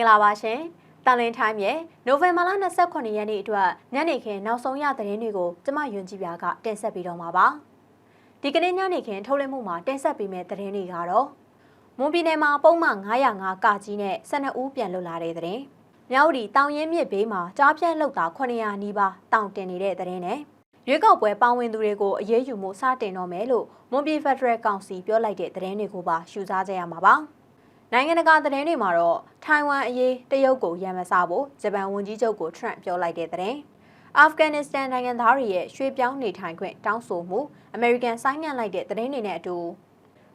င်္ဂလာပါရှင်။တန်လင်းထိုင်းရဲ့နိုဝင်ဘာလ29ရက်နေ့အတွက်ညနေခင်းနောက်ဆုံးရသတင်းတွေကိုကျမယွန်ကြည်ပြာကတင်ဆက်ပေးတော့မှာပါ။ဒီကနေ့ညနေခင်းထုတ်လွှင့်မှုမှာတင်ဆက်ပေးမယ့်သတင်းတွေကတော့မွန်ပြည်နယ်မှာပုံမှန်905ကကြီးနဲ့12ဦးပြန်လွတ်လာတဲ့သတင်း။မြောက်ဒီတောင်ရင်မြစ်ဘေးမှာကြားပြန့်လောက်တာ900နီးပါးတောင်တင်နေတဲ့သတင်းနဲ့ရွေးကောက်ပွဲပါဝင်သူတွေကိုအရေးယူမှုစတင်တော့မယ်လို့မွန်ပြည်ဖက်ဒရယ်ကောင်စီပြောလိုက်တဲ့သတင်းတွေကိုပါရှုစားကြရမှာပါ။ နိုင်ငံတကာသတင်းတွေမှာတော့ထိုင်ဝမ်အရေးတရုတ်ကိုရန်မစားဖို့ဂျပန်ဝန်ကြီးချုပ်ကိုထရန့်ပြောလိုက်တဲ့သတင်း။အာဖဂန်နစ္စတန်နိုင်ငံသားတွေရဲ့ရွှေ့ပြောင်းနေထိုင်ခွင့်တောင်းဆိုမှုအမေရိကန်ဆိုင်းငံ့လိုက်တဲ့သတင်းတွေနဲ့အတူ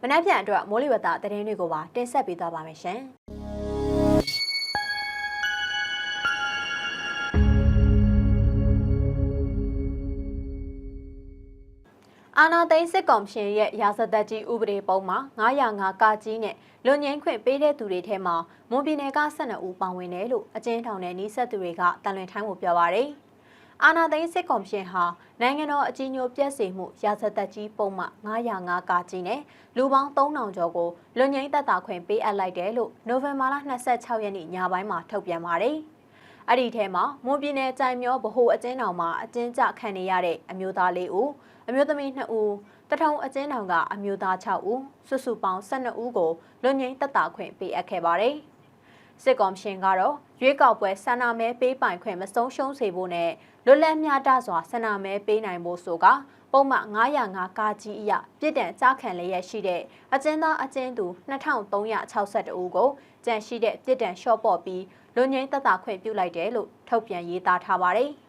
မနက်ဖြန်အတွက်မိုးလေဝသသတင်းတွေကိုပါတင်ဆက်ပေးသွားပါမယ်ရှင်။ အာနာသိန်းစစ်ကော်မရှင်ရဲ့ရာဇသက်ကြီးဥပဒေပုံမှာ905ကကြီးနဲ့လွန်ငင်းခွင့်ပေးတဲ့သူတွေထဲမှာမွန်ပြည်နယ်က12ဦးပါဝင်တယ်လို့အကျဉ်းထောင်နဲ့နှိဆက်သူတွေကတန်လွင်ထိုင်းကိုပြောပါရယ်။အာနာသိန်းစစ်ကော်မရှင်ဟာနိုင်ငံတော်အကြီးအကျယ်ပြည့်စုံမှုရာဇသက်ကြီးပုံမှာ905ကကြီးနဲ့လူပေါင်း3000ကျော်ကိုလွန်ငင်းသက်တာခွင့်ပေးအပ်လိုက်တယ်လို့နိုဝင်ဘာလ26ရက်နေ့ညပိုင်းမှာထုတ်ပြန်ပါရယ်။ အဲ့ဒီထဲမှာမွန်ပြည်နယ်ကြိုင်မျောဗဟိုအကျဉ်းထောင်မှာအကျဉ်းချခံနေရတဲ့အမျိုးသား၄ဦးအမျိုးသမီး2ဦးတထုံအကျဉ်းထောင်ကအမျိုးသား6ဦးစုစုပေါင်း12ဦးကိုလွန်ငင်းတက်တာခွင့်ပေးအပ်ခဲ့ပါတယ်။စစ်ကော်မရှင်ကတော့ရွေးကောက်ပွဲဆန္ဒမဲပေးပိုင်ခွင့်မဆုံးရှုံးစေဖို့နဲ့လွတ်လပ်မျှတစွာဆန္ဒမဲပေးနိုင်ဖို့ဆိုကပုံမှန်905ကာကြီးအရပြစ်ဒဏ်ကြားခံလျက်ရှိတဲ့အကျဉ်းသားအကျဉ်းသူ2362ဦးကိုကြန့်ရှိတဲ့ပြစ်ဒဏ်လျှော့ပေါ့ပြီး လွန်ငင်းတက်တာခွင့်ပြုလိုက်တယ်လို့ထုတ်ပြန်ရေးသားထားပါတယ်။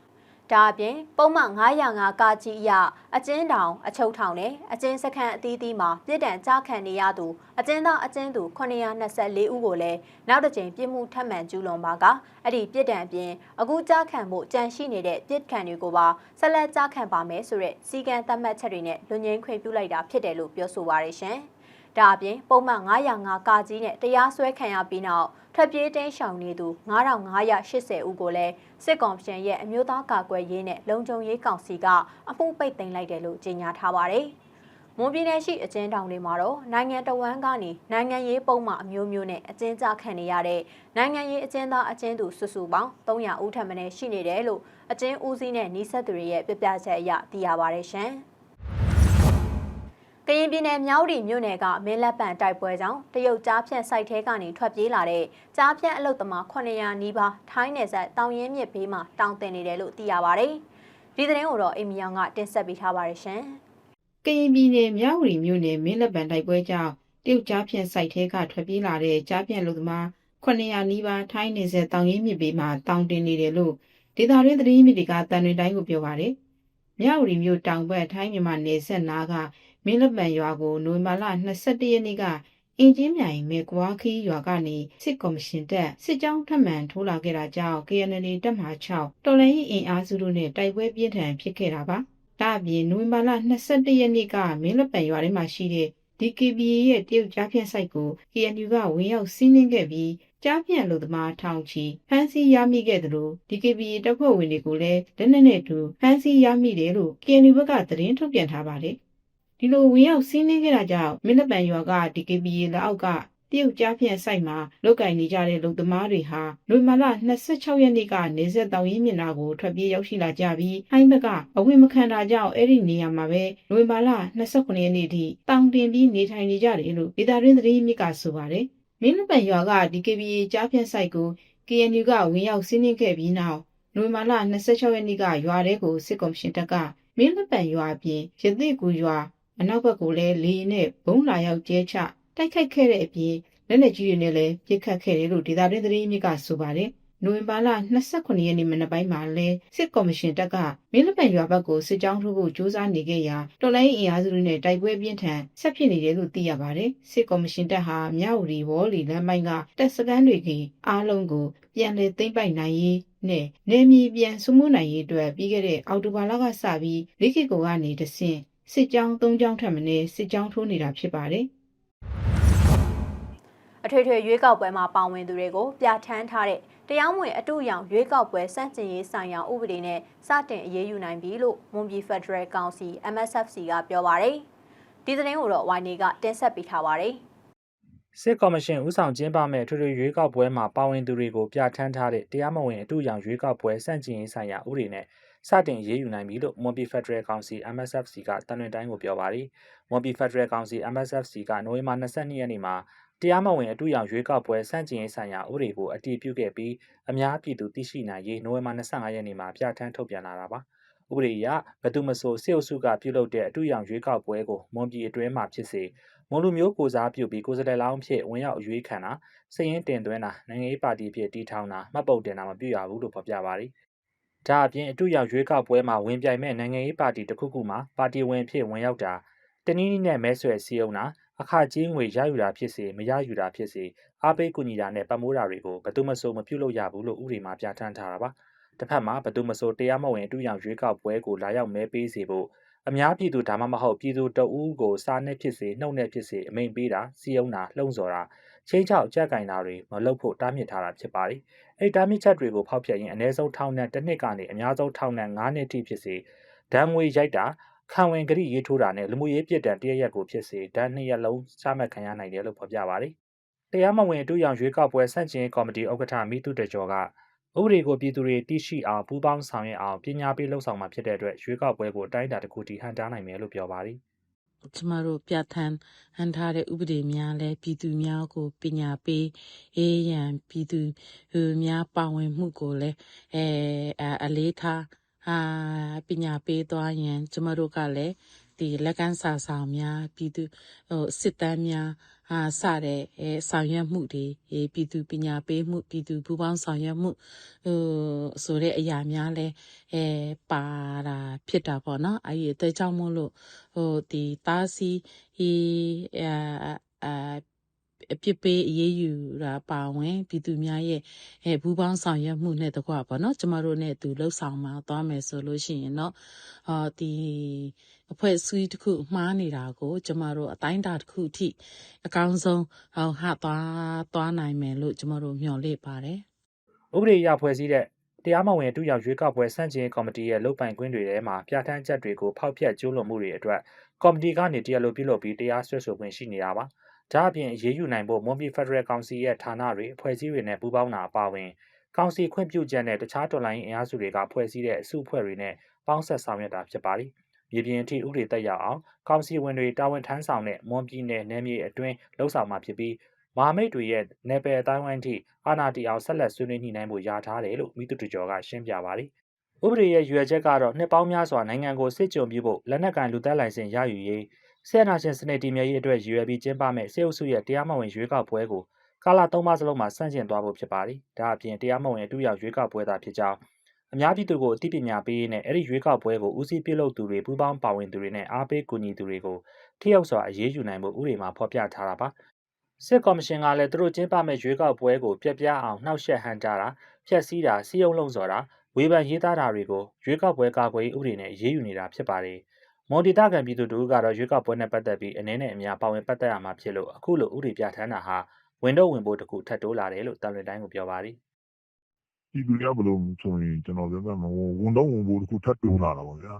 ဒါအပြင်ပုံမှန်905ကကြီးအရအကျဉ်းတောင်အချုပ်ထောင်နဲ့အကျဉ်းစခန်းအသီးသီးမှာပြည်တံကြားခံနေရသူအကျဉ်းသားအကျဉ်းသူ924ဦးကိုလည်းနောက်တစ်ကြိမ်ပြစ်မှုထပ်မံကျူးလွန်ပါကအဲ့ဒီပြည်တံအပြင်အခုကြားခံမှုကြန့်ရှိနေတဲ့ပြည်ခံတွေကိုပါဆက်လက်ကြားခံပါမယ်ဆိုတဲ့စီကံသတ်မှတ်ချက်တွေနဲ့လွန်ငင်းခွင့်ပြုလိုက်တာဖြစ်တယ်လို့ပြောဆိုပါရရှင်။ဒါအပြင်ပုံမှန်905ကကြီးနဲ့တရားစွဲခံရပြီးနောက် ထွက်ပြေးတင်းရှောင်နေသူ9580ဦးကိုလည်းစစ်ကောင်ရှင်ရဲ့အမျိုးသားကာကွယ်ရေးနဲ့လုံခြုံရေးကောင်စီကအမှုပိတ်သိမ်းလိုက်တယ်လို့ကြေညာထားပါတယ်။မွန်ပြည်နယ်ရှိအကျဉ်းထောင်တွေမှာတော့နိုင်ငံတော်ဝန်ကနေနိုင်ငံရေးပုံမှန်အမျိုးမျိုးနဲ့အကျဉ်းချခံနေရတဲ့နိုင်ငံရေးအကျဉ်းသားအကျဉ်းသူစုစုပေါင်း300ဦးထပ်မံရှိနေတယ်လို့အကျဉ်းဦးစီးနဲ့နှိဆက်သူတွေရဲ့ပြပြချက်အရသိရပါတယ်ရှင်။ ကရင်ပြည်နယ်မြောက်ရီမြို့နယ်ကမင်းလက်ပံတိုက်ပွဲကြောင့်တရုတ်ကြားဖြန့်စိုက်ထဲကနေထွက်ပြေးလာတဲ့ကြားဖြန့်အလုတ်သမား900နီးပါးထိုင်းနယ်စပ်တောင်ရင်မြစ်ဘေးမှာတောင်းတင်နေတယ်လို့သိရပါဗျ။ဒီသတင်းကိုတော့အိမ်မီယောင်ကတင်ဆက်ပေးထားပါတယ်ရှင်။ကရင်ပြည်နယ်မြဝတီမြို့နယ်မင်းလက်ပံတိုက်ပွဲကြောင့်တရုတ်ကြားဖြန့်စိုက်ထဲကထွက်ပြေးလာတဲ့ကြားဖြန့်လူသမား900နီးပါးထိုင်းနေဆက်တောင်ရင်းမြစ်ဘေးမှာတောင်းတင်နေတယ်လို့ဒေသတွင်းသတင်းမြစ်တွေကတန်တွင်တိုင်းကိုပြောပါတယ်။မြဝတီမြို့တောင်ဘက်ထိုင်းမြန်မာနယ်ဆက်နားက မင်းလက်ပံရွာကိုနိုဝင်ဘာလ22ရက်နေ့ကအင်ဂျင်မြိုင်မေကွာခီးရွာကနေစစ်ကော်မရှင်တပ်စစ်ကြောင်းထပ်မံထိုးလာခဲ့တာကြောင့် KNL တပ်မဟာ6တော်လိုင်းရင်အင်အားစုတို့နဲ့တိုက်ပွဲပြင်းထန်ဖြစ်ခဲ့တာပါ။ဒါအပြင်နိုဝင်ဘာလ22ရက်နေ့ကမင်းလက်ပံရွာထဲမှာရှိတဲ့ DKBA ရဲ့တရုတ်ကြားဖြန့်ဆိုင်ကို KNU ကဝင်ရောက်စီးနင်းခဲ့ပြီးကြားဖြန့်လူသမားထောင်ချီဖမ်းဆီးရမိခဲ့သလို DKBA တပ်ဖွဲ့ဝင်တွေကိုလည်းလက်နက်နဲ့အတူဖမ်းဆီးရမိတယ်လို့ KNU ဘက်ကသတင်းထုတ်ပြန်ထားပါတယ်။ ဒီလိုဝင်ရောက်စီးနင်းခဲ့တာကြောင့်မင်းလက်ပံရွာက DKBA လက်အောက်ကတရုတ်ကြားဖြန့်ဆိုင်မှာလုတ်ကင်နေကြတဲ့လူသမားတွေဟာနိုဝင်ဘာလ26ရက်နေ့ကနေဆက်တောင်ရင်းမြစ်နာကိုထွက်ပြေးရောက်ရှိလာကြပြီးဟိုင်းဘက်ကအဝင်မခံတာကြောင့်အဲ့ဒီနေရာမှာပဲနိုဝင်ဘာလ29ရက်နေ့ထိတောင်တင်ပြီးနေထိုင်နေကြတယ်လို့ဒေသတွင်းသတင်းမြစ်ကဆိုပါတယ်မင်းလက်ပံရွာက DKBA ကြားဖြန့်ဆိုင်ကို KNU ကဝင်ရောက်စီးနင်းခဲ့ပြီးနောက်နိုဝင်ဘာလ26ရက်နေ့ကရွာထဲကိုစစ်ကော်မရှင်တပ်ကမင်းလက်ပံရွာအပြင်ရသေကူရွာ အနောက်ဘက်ကိုလည်းလေရင်နဲ့ဘုံလာရောက်ကျဲချတိုက်ခိုက်ခဲ့တဲ့အပြင်လက်နက်ကြီးတွေနဲ့လည်းပစ်ခတ်ခဲ့တယ်လို့ဒေသတွင်းသတင်းမြစ်ကဆိုပါတယ်။နိုဝင်ဘာလ29ရက်နေ့မနက်ပိုင်းမှာလဲစစ်ကော်မရှင်တပ်ကမင်းလက်ပံရွာဘက်ကိုစစ်ကြောင်းထိုးဖို့ကြိုးစားနေခဲ့ရာတော်လိုင်းအင်အားစုတွေနဲ့တိုက်ပွဲပြင်းထန်ဆက်ဖြစ်နေတယ်လို့သိရပါတယ်။စစ်ကော်မရှင်တပ်ဟာမြဝတီဝေါ်လီလမ်းပိုင်းကတပ်စခန်းတွေကအားလုံးကိုပြန်လည်သိမ်းပိုက်နိုင်ရေးနဲ့နေမီပြန်စုမှုနိုင်ရေးအတွက်ပြီးခဲ့တဲ့အောက်တိုဘာလကစပြီးလိခိကိုကနေတဆင့် စစ်ကြောင်း၃ကြောင်းထပ်မင်းစစ်ကြောင်းထိုးနေတာဖြစ်ပါတယ်အထွေထွေရွေးကောက်ပွဲမှာပါဝင်သူတွေကိုပြဋ္ဌာန်းထားတဲ့တရားမဝင်အတူရောင်ရွေးကောက်ပွဲစန့်ကျင်ရေးဆိုင်ရာဥပဒေနဲ့စတင်အရေးယူနိုင်ပြီလို့မွန်ပြည်ဖက်ဒရယ်ကောင်စီ MSFC ကပြောပါရယ်ဒီသတင်းကိုတော့ YNE ကတင်ဆက်ပေးထားပါရယ်စစ်ကော်မရှင်ဦးဆောင်ကျင်းပမဲ့ထွေထွေရွေးကောက်ပွဲမှာပါဝင်သူတွေကိုပြဋ္ဌာန်းထားတဲ့တရားမဝင်အတူရောင်ရွေးကောက်ပွဲစန့်ကျင်ရေးဆိုင်ရာဥပဒေနဲ့ စတင်ရေးယူနိုင်ပြီလို့မွန်ပြည်ဖက်ဒရယ်ကောင်စီ MSFC ကတန်လွင်တိုင်းကိုပြောပါတယ်။မွန်ပြည်ဖက်ဒရယ်ကောင်စီ MSFC ကနိုဝင်ဘာ22ရက်နေ့မှာတရားမဝင်အတူရောင်ရွေးကောက်ပွဲစန့်ကျင်ရေးဆိုင်ရာဥပဒေကိုအတည်ပြုခဲ့ပြီးအများပြည်သူသိရှိနိုင်ရေးနိုဝင်ဘာ25ရက်နေ့မှာပြဋ္ဌာန်းထုတ်ပြန်လာတာပါ။ဥပဒေအရဘယ်သူမဆိုစစ်အုပ်စုကပြုလုပ်တဲ့အတူရောင်ရွေးကောက်ပွဲကိုမွန်ပြည်အတွင်းမှာဖြစ်စေမွန်လူမျိုးကိုစားပြုပြီးကိုယ်စားလှယ်လောင်းဖြစ်ဝင်ရောက်အရွေးခံတာစည်ရင်တင်သွင်းတာနိုင်ငံရေးပါတီဖြစ်တည်ထောင်တာမှတ်ပုံတင်တာမပြုရဘူးလို့ဖော်ပြပါတယ်။ ဒါအပြင်အတူရောက်ရွေးကောက်ပွဲမှာဝင်ပြိုင်မဲ့နိုင်ငံရေးပါတီတစ်ခုခုမှာပါတီဝင်ဖြစ်ဝင်ရောက်တာတနည်းနည်းနဲ့မဲဆွယ်စည်းရုံးတာအခကြေးငွေရယူတာဖြစ်စေမရယူတာဖြစ်စေအားပေးကူညီတာနဲ့ပတ်မိုးတာတွေကိုဘယ်သူမှမပြုလုပ်ရဘူးလို့ဥပဒေမှာပြဋ္ဌာန်းထားတာပါ။တစ်ဖက်မှာဘယ်သူမှတရားမဝင်အတူရောက်ရွေးကောက်ပွဲကိုလာရောက်မဲပေးစေဖို့ အများပြည်သူဒါမှမဟုတ်ပြည်သူတအူးကိုစားနဲ့ဖြစ်စေနှုတ်နဲ့ဖြစ်စေအမိန်ပေးတာစီယုံတာလှုံ့ဆော်တာချင်းချောက်ကြက်ကင်တာတွေမလုပ်ဖို့တားမြစ်ထားတာဖြစ်ပါတယ်။အဲဒီတားမြစ်ချက်တွေကိုဖောက်ဖျက်ရင်အ ਨੇ ဆုံးထောင်နဲ့တစ်နှစ်ကနေအများဆုံးထောင်နဲ့9နှစ်ထိဖြစ်စေဒဏ်ငွေရိုက်တာခံဝင်ကြိရေးထိုးတာနဲ့လူမှုရေးပြစ်ဒဏ်တရရက်ကိုဖြစ်စေဒဏ်နှစ်ရက်လုံးချမှတ်ခံရနိုင်တယ်လို့ဖော်ပြပါတယ်။တရားမဝင်အတူရောင်ရွေးကောက်ပွဲဆန့်ကျင်ကော်မတီဥက္ကဋ္ဌမိတုတကျော်က ဥပဒေကိုပြည်သူတွေသိရှိအောင်ပူးပေါင်းဆောင်ရွက်အောင်ပညာပေးလှုပ်ဆောင်မှာဖြစ်တဲ့အတွက်ရွေးကောက်ပွဲကိုအတိုင်းအတာတစ်ခုထိဟန်တားနိုင်မယ်လို့ပြောပါတယ်။ကျမတို့ပြဋ္ဌာန်းဟန်ထားတဲ့ဥပဒေများလဲပြည်သူများကိုပညာပေးအေးရန်ပြည်သူများပါဝင်မှုကိုလည်းအဲအလေးထားအာပညာပေးသွားရင် ကျမတို့ကလည်းဒီလက်ကမ်းစာဆောင်များပြည်သူဟိုစစ်တမ်းများ အာစတဲ့အဲဆောင်ရွက်မှုတွေအဲပြည်သူပညာပေးမှုပြည်သူပူးပေါင်းဆောင်ရွက်မှုဟိုဆိုတဲ့အရာများလဲအဲပါတာဖြစ်တာပေါ့နော်အဲ့ဒီအသေးကြောင့်မို့လို့ဟိုဒီတားစီဒီအာအာ အပြစ်ပေးအရေးယူတာပါဝင်ပြည်သူများရဲ့အဲဘူပေါင်းဆောင်ရွက်မှုနဲ့တကွပေါ့နော်ကျမတို့နဲ့သူလှုပ်ဆောင်มาသွားမယ်ဆိုလို့ရှိရင်တော့အာဒီအဖွဲ့အစည်းတစ်ခုမှားနေတာကို ကျမတို့အတိုင်းအတာတစ်ခုအထိအကောင်းဆုံးဟောဟသွားသွားနိုင်မယ်လို့ကျမတို့မျှော်လင့်ပါတယ်ဥပဒေရဖွဲ့စည်းတဲ့တရားမဝင်တူရောက်ရွေးကောက်ပွဲဆန့်ကျင်ကော်မတီရဲ့လုပ်ပိုင်ခွင့်တွေထဲမှာပြဋ္ဌာန်းချက်တွေကိုဖောက်ဖျက်ကျူးလွန်မှုတွေအတွက်ကော်မတီကနေတရားလိုပြုလုပ်ပြီးတရားစွဲဆိုခွင့်ရှိနေတာပါ။ ဒါအပြင်အရေးယူနိုင်ဖို့မွန်ပြည်ဖက်ဒရယ်ကောင်စီရဲ့ဌာနတွေအဖွဲ့အစည်းတွေနဲ့ပူးပေါင်းတာအပါအဝင်ကောင်စီခွင့်ပြုချက်နဲ့တခြားတော်လှန်ရေးအင်အားစုတွေကဖွဲ့စည်းတဲ့အစုအဖွဲ့တွေနဲ့ပေါင်းဆက်ဆောင်ရွက်တာဖြစ်ပါတယ်။မြေပြင်အထိဥပဒေတက်ရောက်အောင်ကောင်စီဝင်တွေတာဝန်ထမ်းဆောင်တဲ့မွန်ပြည်နယ်နယ်မြေအတွင်းလှုပ်ဆောင်မှာဖြစ်ပြီးမဟာမိတ်တွေရဲ့နယ်ပယ်အတိုင်းဝိုင်းထိအာဏာတည်အောင်ဆက်လက်ဆွေးနွေးညှိနှိုင်းဖို့ယာထားတယ်လို့မိသူတကျော်ကရှင်းပြပါတယ်။ဥပဒေရဲ့ရွယ်ချက်ကတော့နှစ်ပေါင်းများစွာနိုင်ငံကိုစစ်ကြုံပြုဖို့လက်နက်ကန်လူသက်လိုင်စင်ရယူရေး ဆဲနာရှင်စနစ်တည်မြဲရေးအတွက်ရည်ရွယ်ပြီးကျင်းပမဲ့စေအုပ်စုရဲ့တရားမဝင်ရွေးကောက်ပွဲကိုကာလ၃ပါးစလုံးမှာဆန့်ကျင်သွားဖို့ဖြစ်ပါတယ်။ဒါအပြင်တရားမဝင်အတူရောက်ရွေးကောက်ပွဲသာဖြစ်ကြောင်းအများပြည်သူကိုအသိပညာပေးရင်းနဲ့အဲ့ဒီရွေးကောက်ပွဲကိုဦးစီးပြုလုပ်သူတွေပူးပေါင်းပါဝင်သူတွေနဲ့အားပေးကူညီသူတွေကိုထိရောက်စွာအရေးယူနိုင်ဖို့ဥပဒေမှာဖော်ပြထားတာပါစစ်ကော်မရှင်ကလည်းသူတို့ကျင်းပမဲ့ရွေးကောက်ပွဲကိုပြက်ပြားအောင်နှောက်ယှက်ဟန်တာတာဖျက်ဆီးတာစီးရုံလုံးစော်တာဝေဖန်ရေးသားတာတွေကိုရွေးကောက်ပွဲကာကွယ်ရေးဥပဒေနဲ့အရေးယူနေတာဖြစ်ပါတယ်။ မော်ဒီတာကန်ပြည်သူတို့ကတော့ရွေးကောက်ပွဲနဲ့ပတ်သက်ပြီးအနေနဲ့အများပါဝင်ပတ်သက်ရမှာဖြစ်လို့အခုလိုဥပဒေပြဋ္ဌာန်းတာဟာဝင်တော့ဝင်ဖို့တကူထပ်တိုးလာတယ်လို့တန်လွင်တိုင်းကိုပြောပါတယ်ပြည်သူတွေကဘယ်လိုဆိုရင်ကျွန်တော်ပြောပြမှာဝန်တော့ဝန်ဖို့တခုထပ်တိုးလာတာပေါ့ဗျာ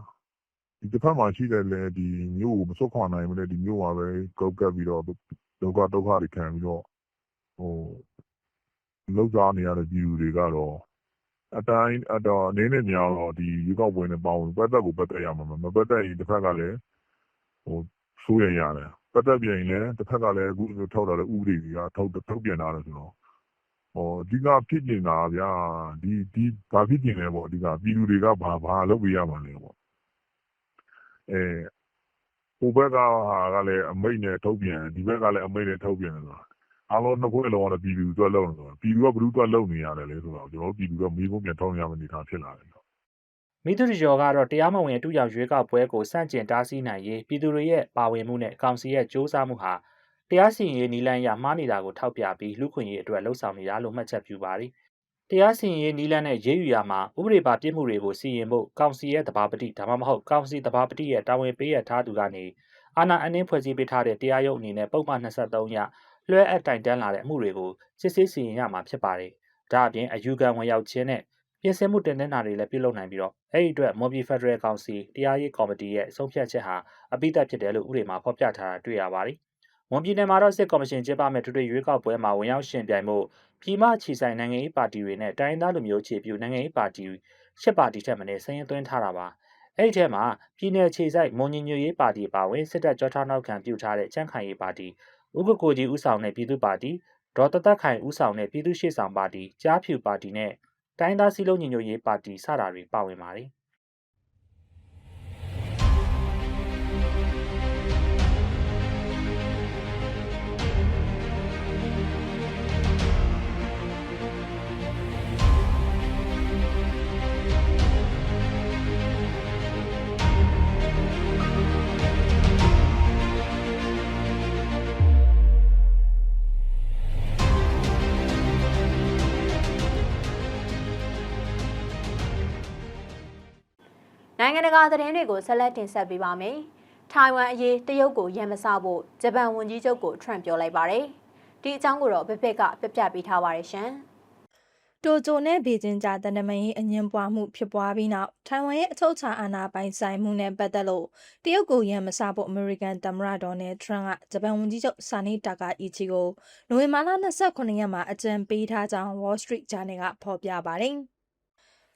ဒီတစ်ဖက်မှာရှိတယ်လေဒီမျိုးကိုမစွတ်ခွာနိုင်မလဲဒီမျိုးပါပဲကောက်ကပ်ပြီးတော့ဒုက္ခဒုက္ခတွေခံပြီးတော့ဟိုလောက်စားနေရတဲ့ပြည်သူတွေကတော့ အတိုင်းအတော့အနေနဲ့များတော့ဒီရွေးကောက်ပွဲနဲ့ပေါင်းပတ်သက်ကိုပတ်သက်ရမှာမပတ်သက်ရင်တစ်ဖက်ကလည်းဟိုဆိုးရရတယ်ပတ်သက်ပြန်ရင်လည်းတစ်ဖက်ကလည်းအခုလိုထောက်တာလည်းဥပဒေတွေကထုတ်ထုတ်ပြန်လာတယ်ဆိုတော့ဟောအဓိကဖြစ်နေတာဗျာဒီဒီဘာဖြစ်နေလဲပေါ့အဓိကပြည်သူတွေကဘာဘာလုပ်ပြရမှာလဲပေါ့အဲဟိုဘက်ကဟာကလည်းအမိတ်နဲ့ထုတ်ပြန်ဒီဘက်ကလည်းအမိတ်နဲ့ထုတ်ပြန်တယ်ဆိုတာ အားလုံးနှစ်ခုလုံးကတော့ပြည်သူအတွက်လုပ်နေဆိုတာပြည်သူကဘယ်သူအတွက်လုပ်နေရတယ်လဲဆိုတော့ကျွန်တော်တို့ပြည်သူကမေးခွန်းပြန်ထောင်းရမယ့်အနေအထားဖြစ်လာတယ်မိသူကျော်ကတော့တရားမဝင်အတူရောက်ရွေးကောက်ပွဲကိုစန့်ကျင်တားဆီးနိုင်ရေးပြည်သူတွေရဲ့ပါဝင်မှုနဲ့ကောင်စီရဲ့စ조사မှုဟာတရားစီရင်ရေးနီလန်ရမှားနေတာကိုထောက်ပြပြီးလူခွင့်ရေးအတွက်လှုံ့ဆော်နေတာလို့မှတ်ချက်ပြုပါတယ်။တရားစီရင်ရေးနီလန်နဲ့ရေးယူရမှာဥပဒေပါပြစ်မှုတွေကိုစီရင်ဖို့ကောင်စီရဲ့တဘာပတိဒါမှမဟုတ်ကောင်စီတဘာပတိရဲ့တာဝန်ပေးရထားသူကနေအာဏာအနှင်းဖွဲ့စည်းပေးထားတဲ့တရားရုံးအနေနဲ့ပုံမှန်23ရ လွှဲအပ်တိုင်တန်းလာတဲ့အမှုတွေကိုစစ်ဆေးစီရင်ရမှာဖြစ်ပါတယ်။ဒါအပြင်အယူခံဝင်ရောက်ခြင်းနဲ့ပြင်ဆင်မှုတင်နေတာတွေလည်းပြုလုပ်နိုင်ပြီးတော့အဲ့ဒီအတွက်မော်ဘီဖက်ဒရယ်ကောင်စီတရားရေးကော်မတီရဲ့ဆုံးဖြတ်ချက်ဟာအပိသက်ဖြစ်တယ်လို့ဥပဒေမှာဖော်ပြထားတာတွေ့ရပါတယ်။ဝန်ပြည်နယ်မှာတော့စစ်ကော်မရှင်ကျင်းပမဲ့ထွေထွေရွေးကောက်ပွဲမှာဝင်ရောက်ရှင်ပြိုင်မှုပြည်မချီဆိုင်နိုင်ငံရေးပါတီတွေနဲ့တိုင်းဒေသလူမျိုးခြေပြုနိုင်ငံရေးပါတီရှစ်ပါတီထက်မနည်းစည်ရင်သွင်းထားတာပါ။အဲ့ဒီထဲမှာပြည်내ခြေဆိုင်မွန်ညညရေးပါတီပါဝင်စစ်တပ်ကြောထောက်နောက်ခံပြုထားတဲ့ချမ်းခိုင်ရေးပါတီ ဥက္ကကိုကြီးဦးဆောင်တဲ့ပြည်သူ့ပါတီဒေါ်တသက်ခိုင်ဦးဆောင်တဲ့ပြည်သူ့ရှေ့ဆောင်ပါတီကြားဖြူပါတီနဲ့တိုင်းသားစည်းလုံးညီညွတ်ရေးပါတီစတာတွေပါဝင်ပါတယ်။ နိုင်ငံတကာသတင်းတွေကိုဆက်လက်တင်ဆက်ပေးပါမယ်။ထိုင်ဝမ်အရေးတရုတ်ကိုရန်မစဖို့ဂျပန်ဝန်ကြီးချုပ်ကိုထရန့်ပြောလိုက်ပါတယ်။ဒီအကြောင်းကိုတော့ဘစ်ဘစ်ကပြပြပေးထားပါတယ်ရှင်။တိုကျိုနဲ့ဘေကျင်းကြားတန်တမန်ရေးအငင်းပွားမှုဖြစ်ပွားပြီးနောက်ထိုင်ဝမ်ရဲ့အချုပ်အခြာအာဏာပိုင်ဆိုင်မှုနဲ့ပတ်သက်လို့တရုတ်ကိုရန်မစဖို့အမေရိကန်သမ္မတဒေါ်နယ်ထရန့်ကဂျပန်ဝန်ကြီးချုပ်ဆာနီတာကာအီချီကိုနိုဝင်ဘာလ29ရက်မှာအကြံပေးထားကြောင်း Wall Street Journal ကဖော်ပြပါတယ်။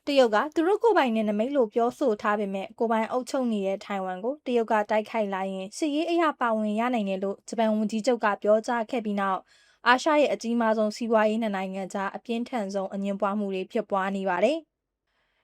တရုတ်ကသူတို့ကိုယ်ပိုင်နယ်နိမိတ်လို့ပြောဆိုထားပေမဲ့ကိုယ်ပိုင်အုပ်ချုပ်နေတဲ့ထိုင်ဝမ်ကိုတရုတ်ကတိုက်ခိုက်လာရင်စစ်ရေးအရာပါဝင်ရနိုင်တယ်လို့ဂျပန်ဝန်ကြီးချုပ်ကပြောကြားခဲ့ပြီးနောက်အာရှရဲ့အကြီးမားဆုံးစီးပွားရေးနိုင်ငံကြားအပြင်းထန်ဆုံးအငြင်းပွားမှုတွေဖြစ်ပွားနေပါတယ်။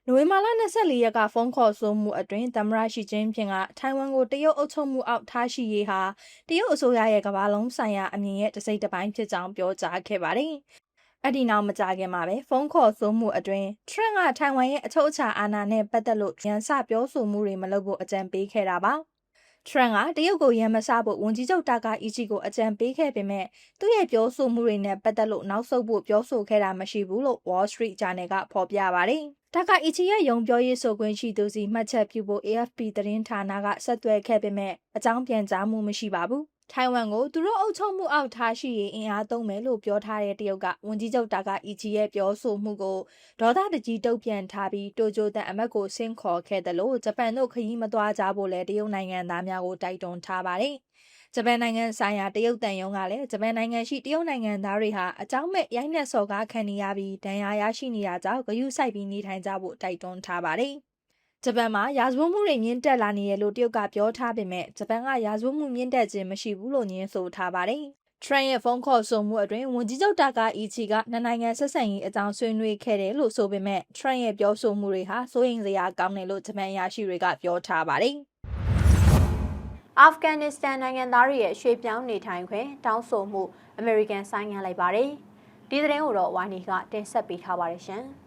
နိုဝင်ဘာလ24ရက်ကဖုန်းခေါ်ဆိုမှုအတွင်းသမ္မတရှီကျင်းဖျင်ကထိုင်ဝမ်ကိုတရုတ်အုပ်ချုပ်မှုအောက်ထားရှိရေးဟာတရုတ်အစိုးရရဲ့ကမ္ဘာလုံးဆိုင်ရာအမြင်ရဲ့တစ်စိတ်တစ်ပိုင်းဖြစ်ကြောင်းပြောကြားခဲ့ပါတယ်။ အဲ့ဒီနောက်မကြခင်မှာပဲဖုန်းခေါ်ဆိုမှုအတွင်းထရန့်ကထိုင်ဝမ်ရဲ့အချုပ်အခြာအာဏာနဲ့ပတ်သက်လို့ရန်စပြောဆိုမှုတွေမလုပ်ဖို့အကြံပေးခဲ့တာပါ။ထရန့်ကတရုတ်ကိုရန်မစဖို့ဝန်ကြီးချုပ်တာကာအီချီကိုအကြံပေးခဲ့ပေမဲ့သူ့ရဲ့ပြောဆိုမှုတွေနဲ့ပတ်သက်လို့နောက်ဆုတ်ဖို့ပြောဆိုခဲ့တာမရှိဘူးလို့ Wall Street Journal ကဖော်ပြပါတယ်။တာကာအီချီရဲ့ယုံပြောရေးဆိုခွင့်ရှိသူစီမှတ်ချက်ပြုဖို့ AFP သတင်းဌာနကဆက်သွယ်ခဲ့ပေမဲ့အကြောင်းပြန်ကြားမှုမရှိပါဘူး။ ထိုင်ဝမ်ကိုသူတို့အုပ်ချုပ်မှုအောက်ထားရှိရေးအင်အားသုံးမယ်လို့ပြောထားတဲ့တရုတ်ကဝန်ကြီးချုပ်တာကအီချီရဲ့ပြောဆိုမှုကိုဒေါသတကြီးတုံ့ပြန်ထားပြီးတိုကျိုတန်အမတ်ကိုဆင့်ခေါ်ခဲ့တယ်လို့ဂျပန်တို့ခရီးမသွားကြဖို့လဲတရုတ်နိုင်ငံသားများကိုတိုက်တွန်းထားပါတယ်။ဂျပန်နိုင်ငံဆိုင်ရာတရုတ်တန်ယုံကလည်းဂျပန်နိုင်ငံရှိတရုတ်နိုင်ငံသားတွေဟာအကြောင်းမဲ့ရိုင်းနှက်စော်ကားခံနေရပြီးဒဏ်ရာရရှိနေတာကြောင့်ဂယုစိုက်ပြီးနေထိုင်ကြဖို့တိုက်တွန်းထားပါတယ်။ ဂျပန်မှာရာဇဝတ်မှုတွေမြင့်တက်လာနေရလို့တရုတ်ကပြောထားပေမဲ့ဂျပန်ကရာဇဝတ်မှုမြင့်တက်ခြင်းမရှိဘူးလို့ညင်းဆိုထားပါတယ်။ Trump ရဲ့ဖုန်းခေါ်ဆိုမှုအတွင်းဝန်ကြီးချုပ်တာကာအီချီကနှစ်နိုင်ငံဆက်ဆံရေးအကြောင်းဆွေးနွေးခဲ့တယ်လို့ဆိုပေမဲ့ Trump ရဲ့ပြောဆိုမှုတွေဟာစိုးရိမ်စရာကောင်းတယ်လို့ဂျပန်ရရှိတွေကပြောထားပါတယ်။အာဖဂန်နစ္စတန်နိုင်ငံသားတွေရဲ့ရွှေ့ပြောင်းနေထိုင်ခွင့်တောင်းဆိုမှုအမေရိကန်ဆိုင်းငံ့လိုက်ပါတယ်။ဒီသတင်းကိုတော့ဝိုင်းနီကတင်ဆက်ပေးထားပါတယ်ရှင်။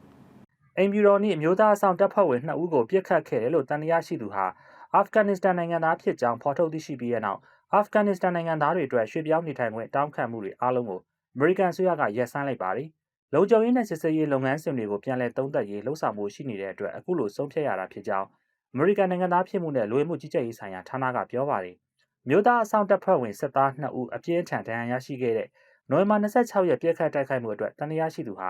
အိမ်ဖြူတော်နှင့်အမျိုးသားအဆောင်တပ်ဖွဲ့ဝင်2ဦးကိုပြစ်ခတ်ခဲ့တယ်လို့တန်တရားရှိသူဟာအာဖဂန်နစ္စတန်နိုင်ငံသားဖြစ်ကြောင်းဖော်ထုတ်သိရှိပြီးတဲ့နောက်အာဖဂန်နစ္စတန်နိုင်ငံသားတွေအတွက်ရွှေ့ပြောင်းနေထိုင်ခွင့်တောင်းခံမှုတွေအားလုံးကိုအမေရိကန်အစိုးရကရပ်ဆိုင်းလိုက်ပါတယ်။လုံခြုံရေးနဲ့စစ်ဆေးရေးလုပ်ငန်းစဉ်တွေကိုပြန်လည်သုံးသပ်ရေးလှုံ့ဆော်မှုရှိနေတဲ့အတွက်အခုလိုဆုံးဖြတ်ရတာဖြစ်ကြောင်းအမေရိကန်နိုင်ငံသားဖြစ်မှုနဲ့လူဝင်မှုကြီးကြပ်ရေးဆိုင်ရာဌာနကပြောပါတယ်။မြို့သားအဆောင်တပ်ဖွဲ့ဝင်စစ်သား2ဦးအပြင်းထန်ဒဏ်ရာရရှိခဲ့တဲ့နိုဝင်ဘာ26ရက်ပြစ်ခတ်တိုက်ခိုက်မှုအတွက်တန်တရားရှိသူဟာ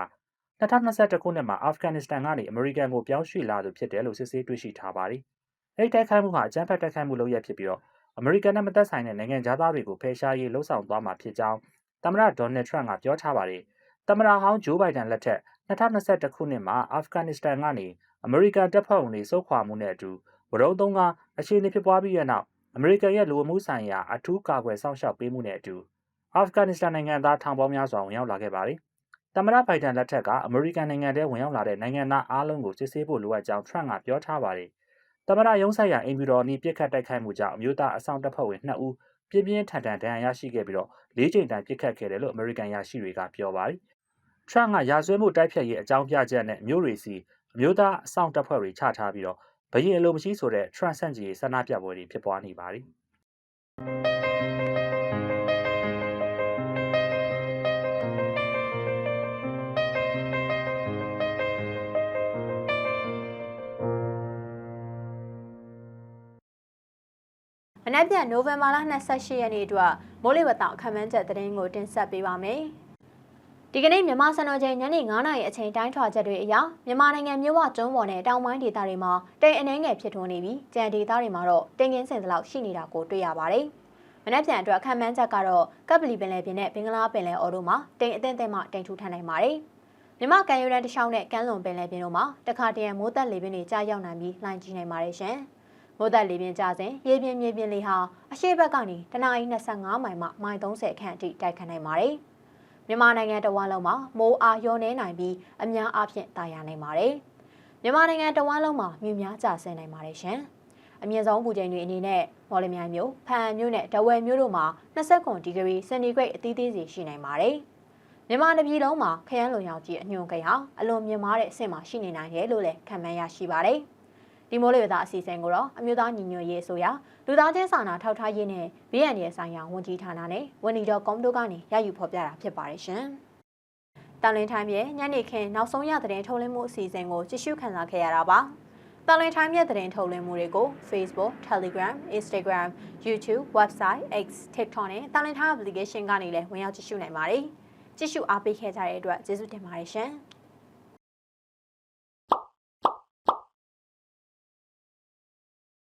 2021ခုနှစ်မှာအာဖဂန်နစ္စတန်ကနေအမေရိကန်ကိုပြောင်းရွှေ့လာသူဖြစ်တယ်လို့စစ်ဆေးတွေ့ရှိထားပါတယ်။အဲဒီတိုက်ခိုက်မှုဟာအကြမ်းဖက်တိုက်ခိုက်မှုလုပ်ရဖြစ်ပြီးတော့အမေရိကန်နဲ့မသက်ဆိုင်တဲ့နိုင်ငံသားတွေကိုဖယ်ရှားရေးလှုံ့ဆော်သွားမှာဖြစ်ကြောင်းသမ္မတဒေါ်နယ်ထရန့်ကပြောထားပါတယ်။သမ္မတဟောင်းဂျိုးဘိုင်ဒန်လက်ထက်2021ခုနှစ်မှာအာဖဂန်နစ္စတန်ကနေအမေရိကန်တပ်ဖွဲ့ဝင်တွေစုခွာမှုနဲ့အတူဝရုံသုံးကအခြေအနေဖြစ်ပွားပြီးတဲ့နောက်အမေရိကန်ရဲ့လူဝမှုဆိုင်ရာအထူးကာကွယ်စောင့်ရှောက်ပေးမှုနဲ့အတူအာဖဂန်နစ္စတန်နိုင်ငံသားထောင်ပေါင်းများစွာဝင်ရောက်လာခဲ့ပါတယ်။ သမ္မတဘိုင်ဒန်လက်ထက်ကအမေရိကန်နိုင်ငံထဲဝင်ရောက်လာတဲ့နိုင်ငံသားအားလုံးကိုစစ်ဆေးဖို့လိုအပ်ကြောင်းထရန့်ကပြောထားပါတယ်။သမ္မတရုံးဆိုင်ရာအင်ဖြူတော်နီးပြစ်ခတ်တိုက်ခိုက်မှုကြောင့်အမျိုးသားအဆောင်တပ်ဖွဲ့ဝင်2ဦးပြင်းပြင်းထန်ထန်ဒဏ်ရာရရှိခဲ့ပြီးတော့၄ချိန်တိုင်ပြစ်ခတ်ခဲ့တယ်လို့အမေရိကန်ရရှိတွေကပြောပါတယ်။ Trump ကရာဇဝတ်မှုတိုက်ဖျက်ရေးအကြောင်းပြချက်နဲ့မျိုးတွေစီအမျိုးသားအဆောင်တပ်ဖွဲ့တွေချထားပြီးတော့ဘရင်အလိုမရှိဆိုတဲ့ Trump ဆန့်ကျင်ရေးဆန္ဒပြပွဲတွေဖြစ်ပွားနေပါတယ်။ မနက်ဖြန်နိုဝင်ဘာလ28ရက်နေ့အတွက်မိုးလေဝသခန့်မှန်းချက်သတင်းကိုတင်ဆက်ပေးပါမယ်။ဒီကနေ့မြန်မာစံတော်ချိန်ညနေ9:00နာရီအချိန်တိုင်းထွာချက်တွေအရမြန်မာနိုင်ငံမြို့ဝကျွန်းပေါ်နဲ့တောင်ပိုင်းဒေသတွေမှာတိမ်အနှဲငယ်ဖြစ်ထွန်းနေပြီးကြံဒေသတွေမှာတော့တင်ကင်းစင်သလောက်ရှိနေတာကိုတွေ့ရပါတယ်။မနက်ဖြန်အတွက်ခံမှန်းချက်ကတော့ကပ်ပလီပင်လယ်ပြင်နဲ့ဘင်္ဂလားပင်လယ်အော်တို့မှာတိမ်အထင်တဲ့မှတိမ်ထူထန်နိုင်ပါတယ်။မြမကန်ယူရန်တစ်ချောင်းနဲ့ကမ်းလွန်ပင်လယ်ပြင်တို့မှာတခါတရံမိုးသက်လေပင်တွေကြာရောက်နိုင်ပြီးလှိုင်းကြီးနိုင်ပါတယ်ရှင်။ မိုးသက်လေပင်ကြစဉ်ရေပြင်မြေပြင်လေဟာအရှိတ်ဘက်ကနေတနအီ25မိုင်မှမိုင်30ခန့်အထိတိုက်ခတ်နိုင်ပါတယ်။မြန်မာနိုင်ငံတဝန်းလုံးမှာမိုးအားရောနေနိုင်ပြီးအများအားဖြင့်တာယာနိုင်ပါတယ်။မြန်မာနိုင်ငံတဝန်းလုံးမှာမြူများကျဆင်းနိုင်ပါတယ်ရှင်။အမြင့်ဆုံးပူချိန်တွေအနေနဲ့မော်လမြိုင်မြို့ဖန်မြို့နဲ့ဒဝယ်မြို့တို့မှာ29ဒီဂရီစင်တီဂရိတ်အသီးသီးစီရှိနိုင်ပါတယ်။မြန်မာတစ်ပြည်လုံးမှာခရမ်းလွန်ရောင်ကြီးအညွန်ကိန်းဟာအလွန်မြင့်မားတဲ့အဆင့်မှာရှိနေနိုင်တယ်လို့လည်းခန့်မှန်းရရှိပါတယ်။ ဒီမိုးလေဝသအစီအစဉ်ကိုတော့အမျိုးသားညီညွတ်ရေးအစိုးရလူသားချင်းစာနာထောက်ထားရေးနဲ့ BND ဆိုင်ရာဝန်ကြီးဌာနနဲ့ဝန်ကြီးတော်ကွန်တို့ကနေရယူဖော်ပြတာဖြစ်ပါတယ်ရှင်။တန်လင်းထိုင်းရဲ့ညနေခင်းနောက်ဆုံးရသတင်းထုတ်လင်းမှုအစီအစဉ်ကိုကြည့်ရှုခန်းစားခဲ့ရတာပါ။တန်လင်းထိုင်းရဲ့သတင်းထုတ်လင်းမှုတွေကို Facebook, Telegram, Instagram, YouTube, Website, X, TikTok နဲ့တန်လင်းထိုင်း application ကနေလည်းဝင်ရောက်ကြည့်ရှုနိုင်ပါတယ်။ကြည့်ရှုအားပေးခဲ့ကြတဲ့အတွက်ကျေးဇူးတင်ပါတယ်ရှင်။